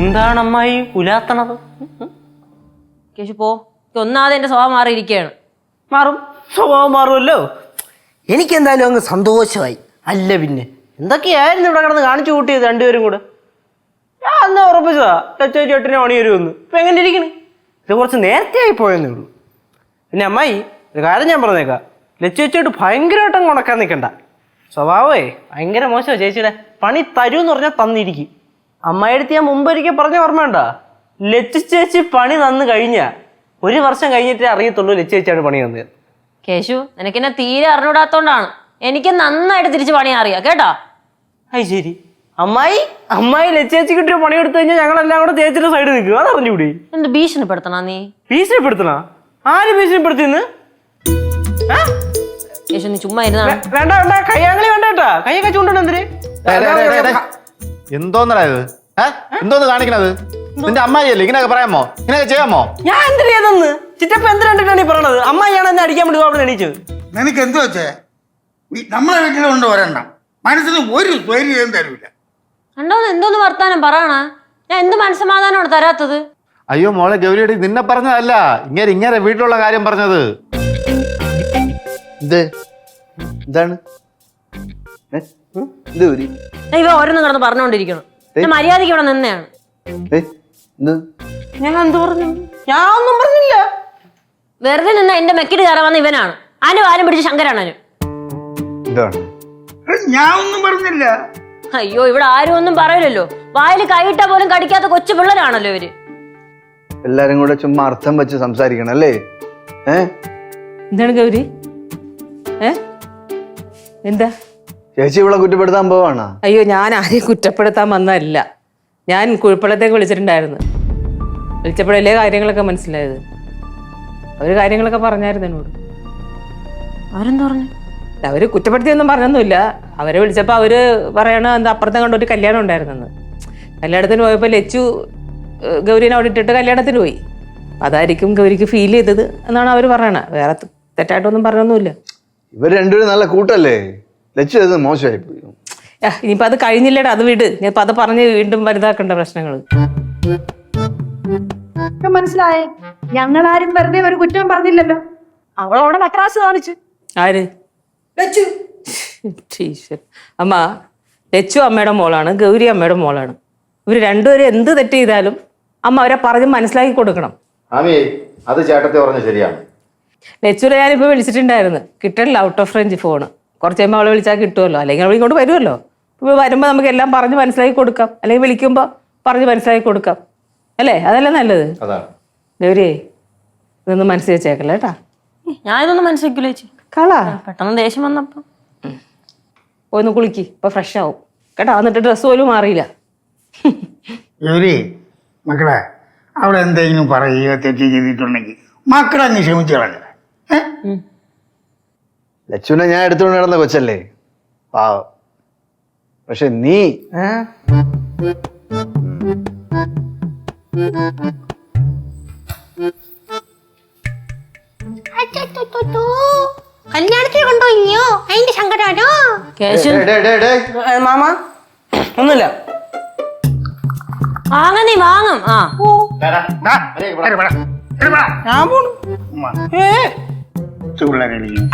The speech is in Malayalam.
എന്താണ് അമ്മായി ഉലാത്തണത് കേശു പോ. ഒന്നാതെ എന്റെ സ്വഭാവം മാറിയിരിക്കുകയാണ്. മാറും. സ്വഭാവം മാറുമല്ലോ. എനിക്കെന്തായാലും അങ്ങ് സന്തോഷമായി. അല്ല പിന്നെ. എന്തൊക്കെയായിരുന്നു ഇവിടെ കിടന്ന് കാണിച്ചു കൂട്ടിയത് രണ്ടുപേരും കൂടെ? ഞാൻ അന്ന് ഉറപ്പിച്ചതാ. ചേച്ചി ചേട്ടനെ പണി വരുമെന്ന് ഇപ്പൊ എങ്ങനെ ഇരിക്കണ്? ഇത് കുറച്ച് നേരത്തെ ആയി പോയെന്നേ ഉള്ളൂ. പിന്നെ അമ്മായി ഒരു കാര്യം ഞാൻ പറഞ്ഞേക്കാം. ലച്ചുവെച്ചോട്ട് ചേച്ചിയോട്ട് ഭയങ്കരമായിട്ട് ഉണക്കാൻ നിൽക്കണ്ട സ്വഭാവേ ഭയങ്കര മോശമാണ് ചേച്ചിയുടെ. പണി തരൂന്ന് പറഞ്ഞാൽ തന്നിരിക്കും. അമ്മായിടത്ത് ഞാൻ മുമ്പ് ഒരിക്കൽ പറഞ്ഞ ഓർമ്മ ഉണ്ടോ? ലച്ച ചേച്ചി പണി തന്നു കഴിഞ്ഞ. ഒരു വർഷം കഴിഞ്ഞിട്ടേ അറിയത്തുള്ളൂ ലച്ചു ചേച്ചിയാണ് പണി തന്നത് കേശു നിനക്കെന്നെ തീരെ അറിഞ്ഞൂടാത്തോണ്ടാണ് എനിക്ക് നന്നായിട്ട് തിരിച്ച് പണി അറിയാം കേട്ടോ? അത് ശരി. അമ്മായി അമ്മായി ലച്ചേച്ചി കിട്ടിയ പണി എടുത്തു കഴിഞ്ഞാൽ ഞങ്ങളെല്ലാം കൂടെ ചേച്ചിയുടെ സൈഡ് നിൽക്കുക അത് അറിഞ്ഞുകൂടി എന്ത് ഭീഷണിപ്പെടുത്തണ നീ? ഭീഷണിപ്പെടുത്തണ? ആര് ഭീഷണിപ്പെടുത്തിന്ന്? കേശു നീ ചുമ്മാ ഇരുന്നാണ് വേണ്ട വേണ്ട. കയ്യാങ്ങളി വേണ്ട കേട്ടാ. കയ്യൊക്കെ ചൂണ്ടണം എന്തിന്? എന്തോന്നടാ ഇത്? ഏ? എന്തോന്ന് കാണിക്കണത്? നിന്റെ അമ്മായിയല്ലേ? ഇങ്ങനെയൊക്കെ പറയാമോ? ഇങ്ങനെയൊക്കെ ചെയ്യാമോ? ഞാൻ എന്തിനു ചെയ്തെന്ന്? ചിറ്റപ്പ എന്ത് കണ്ടിട്ടാണ് ഈ പറയണത്? അമ്മായിയാണ് എന്നെ അടിക്കാൻ വേണ്ടി അവിടെ എണീച്ചത് നിനക്ക് എന്ത് വെച്ചേ? നീ നമ്മളെ വീട്ടിൽ കൊണ്ട് വരണ്ട. മനസ്സിന് ഒരു സ്വൈര്യം തരൂല. കണ്ടോന്ന്? എന്തോന്ന് വർത്താനം? പറയണ. ഞാൻ എന്ത് മനസ്സമാധാനമാണ് തരാത്തത്? അയ്യോ മോളെ ഗൗരിയുടെ നിന്നെ പറഞ്ഞതല്ല. ഇങ്ങനെ ഇങ്ങനെ വീട്ടിലുള്ള കാര്യം പറഞ്ഞത്. ഇത് എന്താണ്? ഇത് ഒരു ഇവ ഓരോന്നും കിടന്ന് പറഞ്ഞുകൊണ്ടിരിക്കണം മര്യാദയ്ക്ക് ഇവിടെ നിന്നെയാണ്. ഞാൻ എന്ത് പറഞ്ഞു? ഞാൻ ഒന്നും പറഞ്ഞില്ല. വെറുതെ നിന്ന എന്റെ മെക്കിട്ട് കയറാൻ വന്ന ഇവനാണ്. അതിന്റെ വാലും പിടിച്ച് ശങ്കരാണ് ഇതാണ്. എടാ, ഞാൻ ഒന്നും പറഞ്ഞില്ല. അയ്യോ ഇവിടെ ആരും ഒന്നും പറയില്ലല്ലോ. വായിൽ കൈയിട്ടാ പോലും കടിക്കാത്ത കൊച്ചു പിള്ളേരാണല്ലോ ഇവർ. എല്ലാരും കൂടെ ചുമ്മാ അർത്ഥം വെച്ച് സംസാരിക്കണം അല്ലേ? ഏ? എന്താണ് ഗൗരി? ഏ? എന്താ? ചേച്ചി ഇവിടെ കുറ്റപ്പെടുത്താൻ പോവാണ്? അയ്യോ ഞാൻ ആരെയും കുറ്റപ്പെടുത്താൻ വന്നതല്ല. ഞാൻ കുഴപ്പളത്തേക്ക് വിളിച്ചിട്ടുണ്ടായിരുന്നു. വിളിച്ചപ്പോഴല്ലേ കാര്യങ്ങളൊക്കെ മനസ്സിലായത്. അവർ കാര്യങ്ങളൊക്കെ പറഞ്ഞായിരുന്നു എന്നോട്. അവരെന്താ പറഞ്ഞു? അവർ കുറ്റപ്പെടുത്തിയൊന്നും പറഞ്ഞൊന്നുമില്ല. അവരെ വിളിച്ചപ്പോൾ അവർ പറയണ എന്താ അപ്പുറത്തെ കണ്ട ഒരു കല്യാണം ഉണ്ടായിരുന്നെന്ന്. കല്യാണത്തിന് പോയപ്പോൾ ലച്ചു ഗൗരിനെ ഗൗരീനെ അവിടെ ഇട്ടിട്ട് കല്യാണത്തിന് പോയി. അതായിരിക്കും ഗൗരിക്ക് ഫീൽ ചെയ്തത് എന്നാണ് അവർ പറയണത് വേറെ തെറ്റായിട്ടൊന്നും പറഞ്ഞൊന്നുമില്ല. ഇവർ രണ്ടുപേരും നല്ല കൂട്ടല്ലേ? ലച്ചു ചെയ്തത് മോശമായി പോയി. ഇനിയിപ്പോ അത് കഴിഞ്ഞില്ലടാ അത് വിട്. ഇനിയിപ്പോ അത് പറഞ്ഞ് വീണ്ടും വലുതാക്കണ്ട പ്രശ്നങ്ങൾ ഇപ്പൊ മനസ്സിലായേ? ഞങ്ങളാരും വെറുതെ ഒരു കുറ്റം പറഞ്ഞില്ലല്ലോ. അവളോടെ നക്രാസ് കാണിച്ചു. ആര്. അമ്മ ലച്ചു അമ്മയുടെ മോളാണ് ഗൗരി അമ്മയുടെ മോളാണ്. ഇവർ രണ്ടുപേരും എന്ത് തെറ്റ് ചെയ്താലും അമ്മ അവരെ പറഞ്ഞ് മനസ്സിലാക്കി കൊടുക്കണം. ആമി അത് ചേട്ടത്തെ പറഞ്ഞ ശരിയാണ്. ലച്ചുവിനെ ഞാനിപ്പോ വിളിച്ചിട്ടുണ്ടായിരുന്നു. കിട്ടണില്ല ഔട്ട് ഓഫ് റേഞ്ച് ഫോണ് കുറച്ച് കഴിയുമ്പോൾ അവളെ വിളിച്ചാൽ കിട്ടുമല്ലോ അല്ലെങ്കിൽ അവൾ ഇങ്ങോട്ട് വരുമല്ലോ ഇപ്പോൾ വരുമ്പോൾ നമുക്ക് എല്ലാം പറഞ്ഞ് മനസ്സിലാക്കി കൊടുക്കാം. അല്ലെങ്കിൽ വിളിക്കുമ്പോൾ പറഞ്ഞ് മനസ്സിലാക്കി കൊടുക്കാം. അല്ലേ? അതല്ലേ നല്ലത്? ഗൗരിയേ ഇതൊന്ന് മനസ്സിൽ വെച്ചേക്കല്ലേ കേട്ടാ ഞാനിതൊന്നും മനസ്സിലാക്കില്ല ചേച്ചി. കളാ. പെട്ടെന്ന് ദേഷ്യം വന്നപ്പോ. പോയി ഒന്ന് കുളിക്ക്. ഇപ്പൊ ഫ്രഷ് ആവും. കേട്ടോ? എന്നിട്ട് ഡ്രസ്സ് പോലും മാറിയില്ല. ഗൗരി മക്കളെ അവിടെ എന്തെങ്കിലും പറയുകയോ തെറ്റ് ചെയ്തിട്ടുണ്ടെങ്കിൽ മക്കളെ അങ്ങ് ക്ഷമിച്ചു കളഞ്ഞ ലച്ചുവിനെ ഞാൻ എടുത്തുകൊണ്ട് നടന്ന കൊച്ചല്ലേ? പാവം. പക്ഷെ നീ കല്യാണത്തിന് കൊണ്ടുപോയില്ലയോ അതിന്റെ സങ്കടമാണോ കേശു. Day, day, day. ഏ, മാമ. ഒന്നുമില്ല. വാങ്ങ നീ വാങ്ങും. ആ. ഞാൻ പോണു. ഏ சூழ்நிலையும்